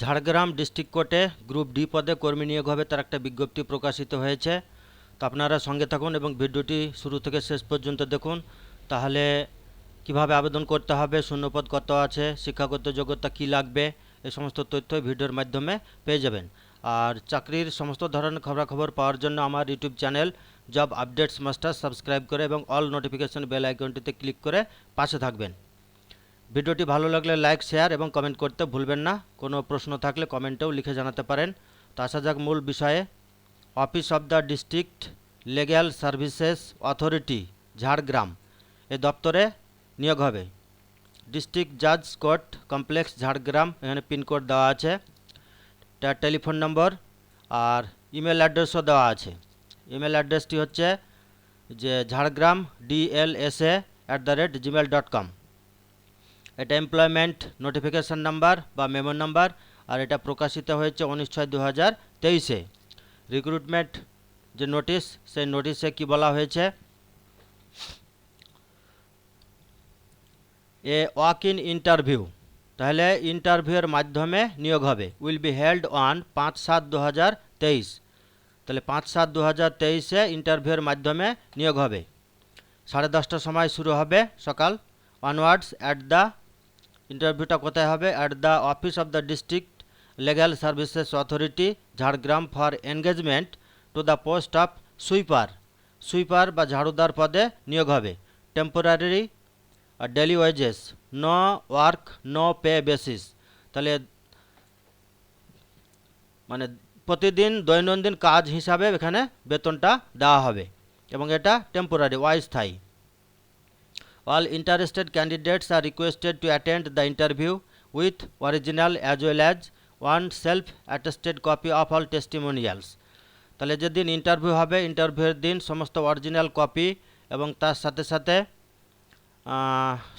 Jhargram district কোর্টে group D পদে কর্মী নিয়োগ হবে তার একটা বিজ্ঞপ্তি প্রকাশিত হয়েছে। তো আপনারা সঙ্গে থাকুন এবং ভিডিওটি শুরু থেকে শেষ পর্যন্ত দেখুন। তাহলে কীভাবে আবেদন করতে হবে, শূন্যপদ কত আছে, শিক্ষাগত যোগ্যতা কী লাগবে, এই সমস্ত তথ্য ভিডিওর মাধ্যমে পেয়ে যাবেন। আর চাকরির সমস্ত ধরনের খবরাখবর পাওয়ার জন্য আমার YouTube channel job updates master subscribe করে এবং অল নোটিফিকেশন বেল আইকনটিতে ক্লিক করে পাশে থাকবেন। ভিডিওটি ভালো লাগলে লাইক, শেয়ার এবং কমেন্ট করতে ভুলবেন না। কোনো প্রশ্ন থাকলে কমেন্টেও লিখে জানাতে পারেন। তো আসা যাক মূল বিষয়ে। Office of the district legal services authority, Jhargram. এ দপ্তরে নিয়োগ হবে। ডিস্ট্রিক্ট জাজ কোর্ট কমপ্লেক্স, ঝাড়গ্রাম। এখানে পিনকোড দেওয়া আছে। তার টেলিফোন নম্বর আর ইমেল অ্যাড্রেসও দেওয়া আছে। ইমেল অ্যাড্রেসটি হচ্ছে যে Jhargram DLSA at the rate Gmail dot com এটা এমপ্লয়মেন্ট নোটিফিকেশান নাম্বার বা মেমো নাম্বার আর এটা প্রকাশিত হয়েছে উনিশ ছয় দু হাজার তেইশে। রিক্রুটমেন্ট যে নোটিশ সেই নোটিশে কি বলা হয়েছে? এ ওয়াক ইন ইন্টারভিউ তাহলে ইন্টারভিউয়ের মাধ্যমে নিয়োগ হবে। উইল বি হেল্ড অন পাঁচ সাত দু হাজার তেইশ। তাহলে পাঁচ সাত দু হাজার তেইশে ইন্টারভিউয়ের মাধ্যমে নিয়োগ হবে। সাড়ে দশটার সময় শুরু হবে সকাল। অনওয়ার্ডস অ্যাট দ্য ইন্টারভিউটা কোথায় হবে? At the office of the district legal services authority Jhargram for engagement to the post of sweeper sweeper বা ঝাড়ুদার পদে নিয়োগ হবে। Temporary daily wages no work no pay basis তাহলে মানে প্রতিদিন দৈনন্দিন কাজ হিসাবে এখানে বেতনটা দেওয়া হবে। এবং এটা টেম্পোরারি অস্থায়ী। All interested candidates are requested to attend the interview with original as well as one self-attested copy of all testimonials. তাহলে যেদিন ইন্টারভিউ হবে ইন্টারভিউয়ের দিন সমস্ত অরিজিনাল কপি এবং তার সাথে সাথে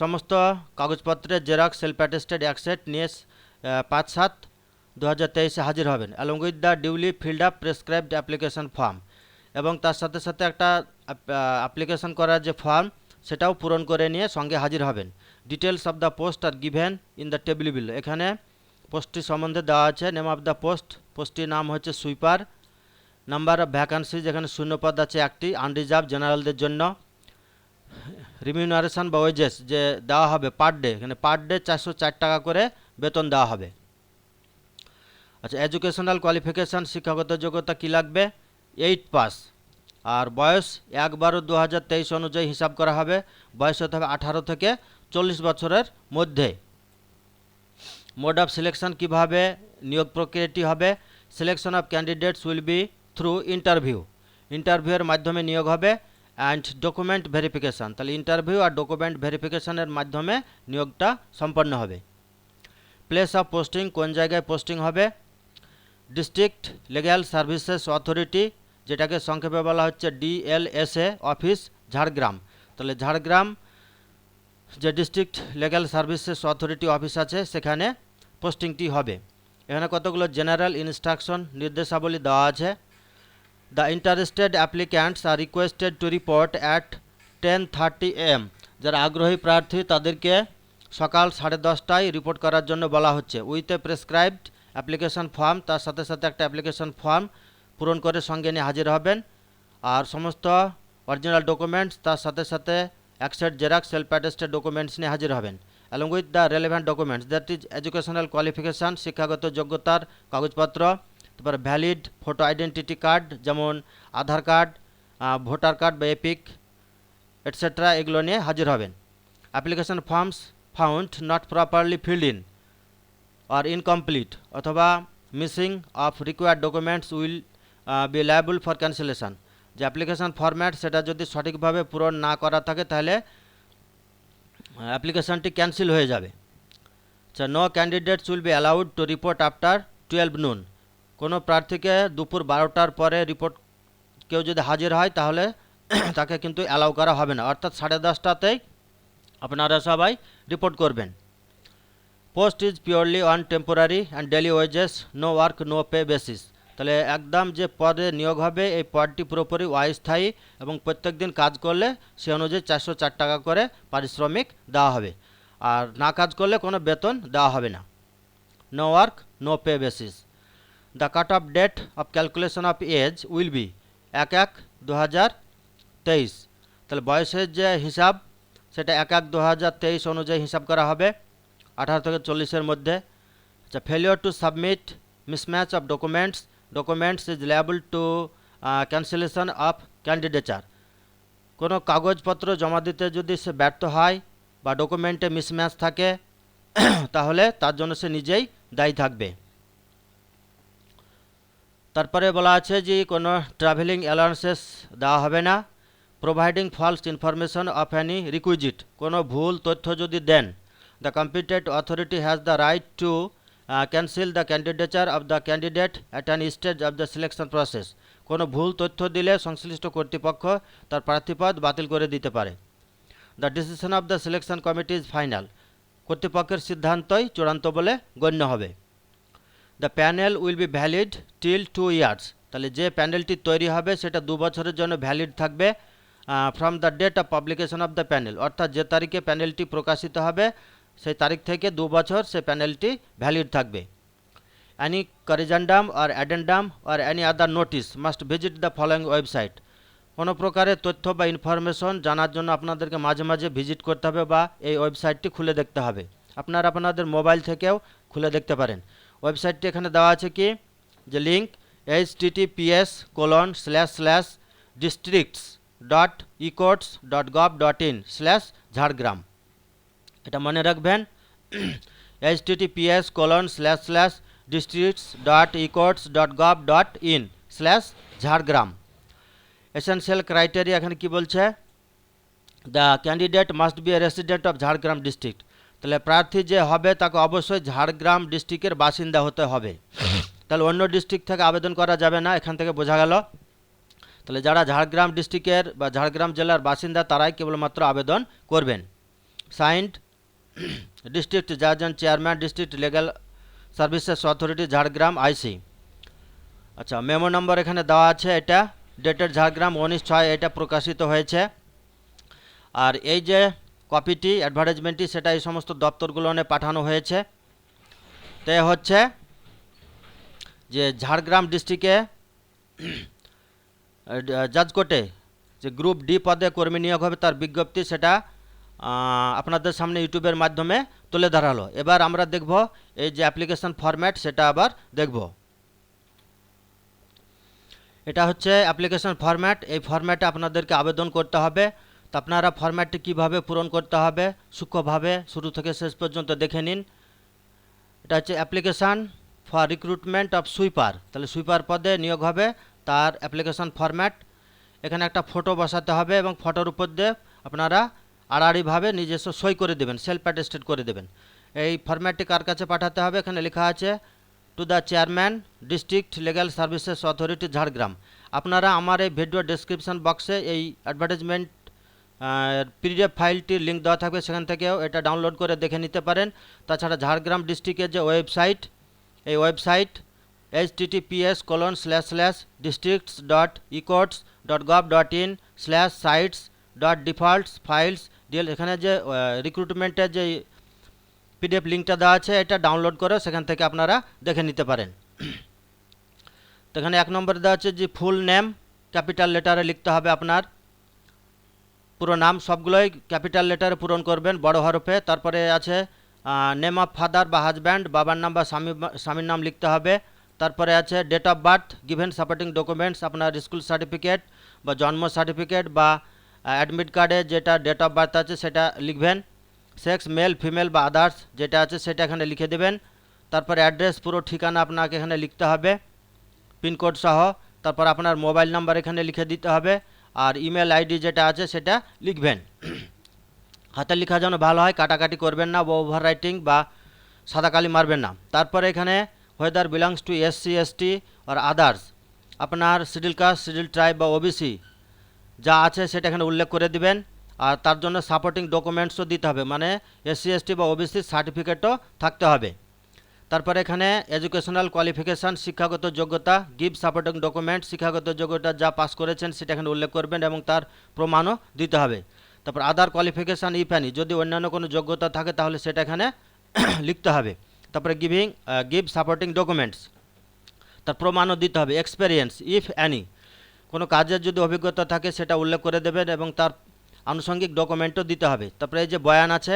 সমস্ত কাগজপত্রের জেরক্স সেলফ অ্যাটেস্টেড অ্যাকসেট নিয়ে পাঁচ সাত দু হাজার তেইশে হাজির হবেন along with the duly filled up prescribed application form এবং তার সাথে সাথে একটা অ্যাপ্লিকেশন করার যে ফর্ম সেটাও পূরণ করে নিয়ে সঙ্গে হাজির হবেন। Details of the post are given in the table below এখানে পোস্টটি সম্বন্ধে দেওয়া আছে। Name of the post post নাম হচ্ছে সুইপার। নাম্বার অফ ভ্যাকান্সি যেখানে শূন্যপদ আছে একটি আনরিজার্ভ জেনারেলদের জন্য। রিমিউনারেশন বা ওয়েজেস যে দেওয়া হবে পার ডে এখানে পার ডে চারশো চার টাকা করে বেতন দেওয়া হবে। আচ্ছা এডুকেশনাল কোয়ালিফিকেশান শিক্ষাগত যোগ্যতা কী লাগবে? এইট পাস আর বয়স এক বারো দু অনুযায়ী হিসাব করা হবে। বয়স হতে হবে আঠারো থেকে চল্লিশ বছরের মধ্যে। মোড অফ সিলেকশন কীভাবে নিয়োগ প্রক্রিয়াটি হবে? Selection of candidates will be through interview ইন্টারভিউয়ের মাধ্যমে নিয়োগ হবে অ্যান্ড ডকুমেন্ট ভেরিফিকেশান তাহলে ইন্টারভিউ আর ডকুমেন্ট ভেরিফিকেশানের মাধ্যমে নিয়োগটা সম্পন্ন হবে। প্লেস অফ পোস্টিং কোন জায়গায় পোস্টিং হবে? ডিস্ট্রিক্ট লিগ্যাল সার্ভিসেস অথরিটি যেটাকে সংক্ষেপে বলা হচ্ছে ডিএলএসএ অফিস, ঝাড়গ্রাম। তাহলে ঝাড়গ্রাম যে district legal services authority office আছে, সেখানে পোস্টিংটি হবে। এখানে কতগুলো জেনারেল ইনস্ট্রাকশন নির্দেশাবলী দেওয়া আছে। The interested applicants are requested to report at ten thirty AM. যারা আগ্রহী প্রার্থী, তাদেরকে সকাল সাড়ে দশটায় রিপোর্ট করার জন্য বলা হচ্ছে। With a prescribed application form, তার সাথে সাথে একটা অ্যাপ্লিকেশন ফর্ম পূরণ করে সঙ্গে নিয়ে হাজির হবেন। আর সমস্ত অরিজিনাল ডকুমেন্টস তার সাথে সাথে অ্যাকসেট জেরাক্স সেলফ অ্যাটেস্টেড ডকুমেন্টস নিয়ে হাজির হবেন। Along with the relevant documents that is educational qualification শিক্ষাগত যোগ্যতার কাগজপত্র, তারপরে ভ্যালিড ফটো আইডেন্টিটি কার্ড যেমন আধার কার্ড ভোটার কার্ড বা এপিক এটসেট্রা এগুলো নিয়ে হাজির হবেন। Application forms found not properly filled in are incomplete অথবা missing of required documents will be liable for cancellation যে অ্যাপ্লিকেশন ফরম্যাট সেটা যদি সঠিকভাবে পূরণ না করা থাকে, তাহলে অ্যাপ্লিকেশনটি ক্যান্সেল হয়ে যাবে। আচ্ছা no candidates will be allowed to report after twelve noon কোনো প্রার্থীকে দুপুর বারোটার পরে রিপোর্ট কেউ যদি হাজির হয়, তাহলে তাকে কিন্তু অ্যালাউ করা হবে না। অর্থাৎ সাড়ে দশটাতেই আপনারা সবাই রিপোর্ট করবেন। Post is purely on temporary and daily wages no work no pay basis তাহলে একদম যে পদে নিয়োগ হবে, এই পদটি পুরোপুরি অস্থায়ী এবং প্রত্যেক দিন কাজ করলে সে অনুযায়ী চারশো চার টাকা করে পারিশ্রমিক দেওয়া হবে। আর না কাজ করলে কোনো বেতন দেওয়া হবে না। No work no pay basis. The cut-off date of calculation of age will be এক এক দু তেইশ। তাহলে বয়সের যে হিসাব, সেটা এক এক দু তেইশ অনুযায়ী হিসাব করা হবে আঠারো থেকে চল্লিশের মধ্যে। আচ্ছা failure to submit mismatch of documents documents is liable to cancellation of candidature কোনো কাগজপত্র জমা দিতে যদি সে ব্যর্থ হয় বা ডকুমেন্টে মিসম্যাচ থাকে, তাহলে তার জন্য সে নিজেই দায়ী থাকবে। তারপরে বলা আছে যে কোনো ট্রাভেলিং অ্যালাউন্সেস দেওয়া হবে না। Providing false information of any requisite কোনো ভুল তথ্য যদি দেন the competent authority has the right to cancel the candidature of the candidate at an stage of the selection process কোনো ভুল তথ্য দিলে সংশ্লিষ্ট কর্তৃপক্ষ তার প্রার্থীপদ বাতিল করে দিতে পারে। The decision of the selection committee is final কর্তৃপক্ষের সিদ্ধান্তই চূড়ান্ত বলে গণ্য হবে। The panel will be valid till two years তাহলে যে প্যানেলটি তৈরি হবে, সেটা দু বছরের জন্য ভ্যালিড থাকবে from the date of publication of the panel অর্থাৎ যে তারিখে প্যানেলটি প্রকাশিত হবে সেই তারিখ থেকে দু বছর সে প্যানেলটি ভ্যালিড থাকবে। Any corrigendum or addendum or any other notice must visit the following website কোনো প্রকারের তথ্য বা ইনফরমেশন জানার জন্য আপনাদেরকে মাঝে মাঝে ভিজিট করতে হবে বা এই ওয়েবসাইটটি খুলে দেখতে হবে। আপনারা আপনাদের মোবাইল থেকেও খুলে দেখতে পারেন। ওয়েবসাইটটি এখানে দেওয়া আছে কি? যে link H TTPS colon slash slash districts dot ecourts dot gov dot in slash Jhargram এটা মনে রাখবেন H TTPS colon slash slash districts dot ecourts dot gov dot in slash Jhargram. Essential criteria এখানে কি বলছে? The candidate must be a resident of Jhargram district তাহলে প্রার্থী যে হবে তাকে অবশ্যই ঝাড়গ্রাম ডিস্ট্রিক্টের বাসিন্দা হতে হবে। তাহলে অন্য ডিস্ট্রিক্ট থেকে আবেদন করা যাবে না, এখান থেকে বোঝা গেল। তাহলে যারা ঝাড়গ্রাম ডিস্ট্রিক্টের বা ঝাড়গ্রাম জেলার বাসিন্দা তারাই কেবলমাত্র আবেদন করবেন। সাইন্ড ডিস্ট্রিক্ট জাজ and chairman district legal services authority Jhargram I see আচ্ছা মেমো নম্বর এখানে দেওয়া আছে, এটা ডেটেড ঝাড়গ্রাম উনিশ ছয়, এটা প্রকাশিত হয়েছে। আর এই যে কপিটি অ্যাডভার্টাইজমেন্টটি সেটা এই সমস্ত দপ্তরগুলোনে পাঠানো হয়েছে। তো হচ্ছে যে ঝাড়গ্রাম ডিস্ট্রিক্টে জাজ কোর্টে যে গ্রুপ ডি পদে কর্মী নিয়োগ হবে, তার বিজ্ঞপ্তি, সেটা আপনাদের সামনে ইউটিউবের মাধ্যমে তুলে ধরালো। এবার আমরা দেখব এই যে অ্যাপ্লিকেশন ফরম্যাট সেটা আবার দেখব। এটা হচ্ছে অ্যাপ্লিকেশন ফরম্যাট এই ফরম্যাটে আপনাদেরকে আবেদন করতে হবে। তো আপনারা ফরম্যাটটি কীভাবে পূরণ করতে হবে, সূক্ষ্মভাবে শুরু থেকে শেষ পর্যন্ত দেখে নিন। এটা হচ্ছে application for recruitment of sweeper তাহলে সুইপার পদে নিয়োগ হবে তার অ্যাপ্লিকেশান ফরম্যাট এখানে একটা ফটো বসাতে হবে এবং ফটোর উপর দিয়ে আপনারা আড়াআড়িভাবে নিজস্ব সই করে দেবেন সেলফ অ্যাটেস্টেড করে দেবেন। এই ফরম্যাটটি কার কাছে পাঠাতে হবে? এখানে লেখা আছে to the chairman district legal services authority Jhargram আপনারা আমার এই ভিডিও ডেসক্রিপশন বক্সে এই অ্যাডভার্টাইজমেন্ট পিডিএফ ফাইলটির লিঙ্ক দেওয়া থাকবে, সেখান থেকেও এটা ডাউনলোড করে দেখে নিতে পারেন। তাছাড়া ঝাড়গ্রাম ডিস্ট্রিক্টের যে ওয়েবসাইট এই website H TTPS colon slash slash districts dot ecourts dot gov dot in slash sites dot defaults files DL এখানে যে রিক্রুটমেন্টের যে পিডিএফ লিঙ্কটা দেওয়া আছে, এটা ডাউনলোড করে সেখান থেকে আপনারা দেখে নিতে পারেন। তো এখানে এক নম্বরে দেওয়া আছে যে ফুল নেম ক্যাপিটাল লেটারে লিখতে হবে আপনার। পুরো নাম, সবগুলোই ক্যাপিটাল লেটারে পূরণ করবেন, বড় হরফে। তারপরে আছে নেম অফ ফাদার বা হাজব্যান্ড বাবার নাম বা স্বামী, স্বামীর নাম লিখতে হবে। তারপরে আছে date of birth given supporting documents আপনার স্কুল সার্টিফিকেট বা জন্ম সার্টিফিকেট বা অ্যাডমিট কার্ডে যেটা ডেট অফ বার্থ আছে সেটা লিখবেন সেক্স মেল ফিমেল বা আদার্স যেটা আছে সেটা এখানে লিখে দেবেন, তারপরে অ্যাড্রেস পুরো ঠিকানা আপনাকে এখানে লিখতে হবে পিনকোড সহ, তারপর আপনার মোবাইল নাম্বার এখানে লিখে দিতে হবে, আর ইমেল আইডি যেটা আছে সেটা লিখবেন। হাতে লেখা যেন ভালো হয়, কাটাকাটি করবেন না, বা ওভার রাইটিং বা সাদা কালি মারবেন না। তারপরে এখানে whether belongs to S C S T or others আপনার শিডিউল কাস্ট শিডিউল ট্রাইব বা ওবিসি যা আছে সেটা এখানে উল্লেখ করে দিবেন। আর তার জন্য সাপোর্টিং ডকুমেন্টসও দিতে হবে মানে এসসি এসটি বা ওবিসি সার্টিফিকেটও থাকতে হবে। তারপরে এখানে এডুকেশনাল কোয়ালিফিকেশান শিক্ষাগত যোগ্যতা গিভ সাপোর্টিং ডকুমেন্ট শিক্ষাগত যোগ্যতা যা পাস করেছেন সেটা এখানে উল্লেখ করবেন এবং তার প্রমাণও দিতে হবে। তারপর আদার কোয়ালিফিকেশান ইফ অ্যানি যদি অন্যান্য কোনো যোগ্যতা থাকে তাহলে সেটা এখানে লিখতে হবে। তারপরে গিভিং গিভ সাপোর্টিং ডকুমেন্টস তার প্রমাণও দিতে হবে। এক্সপেরিয়েন্স ইফ অ্যানি কোনো কাজের যদি অভিজ্ঞতা থাকে সেটা উল্লেখ করে দেবেন এবং তার আনুষঙ্গিক ডকুমেন্টও দিতে হবে। তারপরে এই যে বয়ান আছে,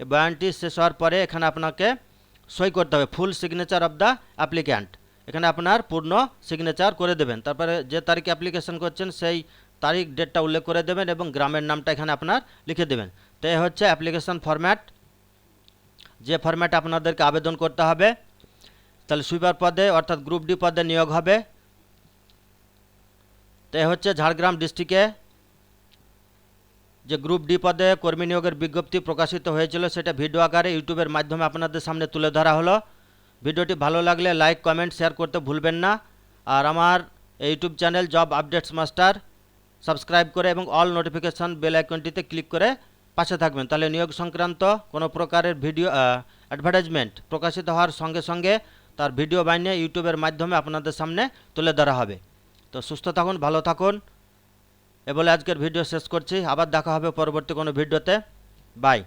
এই বয়ানটি শেষ হওয়ার পরে এখানে আপনাকে সই করতে হবে full signature of the applicant এখানে আপনার পূর্ণ সিগনেচার করে দেবেন। তারপরে যে তারিখে অ্যাপ্লিকেশন করছেন সেই তারিখ ডেটটা উল্লেখ করে দেবেন এবং গ্রামের নামটা এখানে আপনার লিখে দেবেন। তো এ হচ্ছে অ্যাপ্লিকেশন ফরম্যাট যে ফরম্যাটে আপনাদেরকে আবেদন করতে হবে, তাহলে সুইপার পদে অর্থাৎ গ্রুপ ডি পদে নিয়োগ হবে। তো হচ্ছে ঝাড়গ্রাম ডিস্ট্রিক্টে যে গ্রুপ ডি পদে কর্মী নিয়োগের বিজ্ঞপ্তি প্রকাশিত হয়েছিল, সেটা ভিডিও আকারে ইউটিউবের মাধ্যমে আপনাদের সামনে তুলে ধরা হলো। ভিডিওটি ভালো লাগলে লাইক, কমেন্ট, শেয়ার করতে ভুলবেন না। আর আমার YouTube channel job updates master, subscribe করে এবং অল নোটিফিকেশান বেল আইকনটিতে ক্লিক করে পাশে থাকবেন। তাহলে নিয়োগ সংক্রান্ত কোনো প্রকারের ভিডিও অ্যাডভার্টাইজমেন্ট প্রকাশিত হওয়ার সঙ্গে সঙ্গে তার ভিডিও বানিয়ে ইউটিউবের মাধ্যমে আপনাদের সামনে তুলে ধরা হবে। তো সুস্থ থাকুন, ভালো থাকুন। এ বলে আজকের ভিডিও শেষ করছি। আবার দেখা হবে পরবর্তী কোনো ভিডিওতে। বাই।